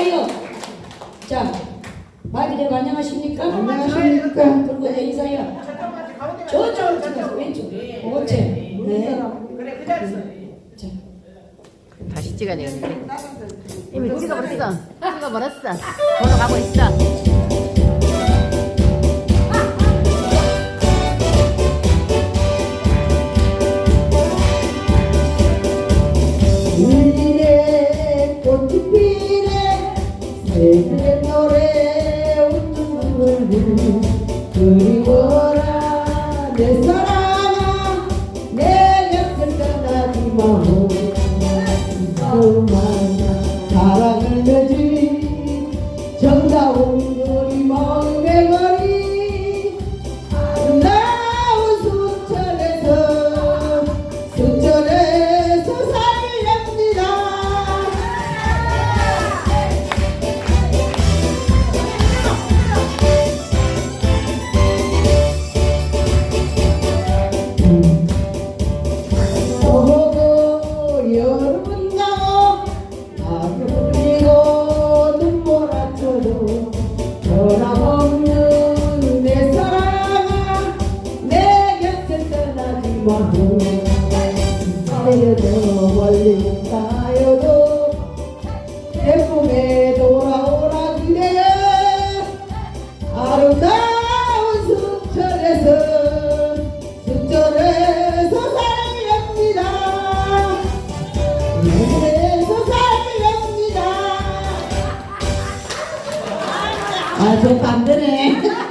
인사요. 자, 마기대고 안녕하십니까? 안녕하십니까? 그리고 내 인사요. 저쪽으로 찍어서 왼쪽. 오체. 네. 그래 그 자리에서 자, 다시 찍어야 되겠는데. 이미 찍어버렸어. 찍어버렸어. 번호 가고 있어. 피네 새들의 노래 웃는 눈물 그리워라 내 사랑아 내 곁을 떠나지 마오 마고 쌓여도 멀리 쌓여도 내 꿈에 돌아오라 그대여 아름다운 순천에서 순천에서 살렵니다. 순천에서 살렵니다. 아저 반대네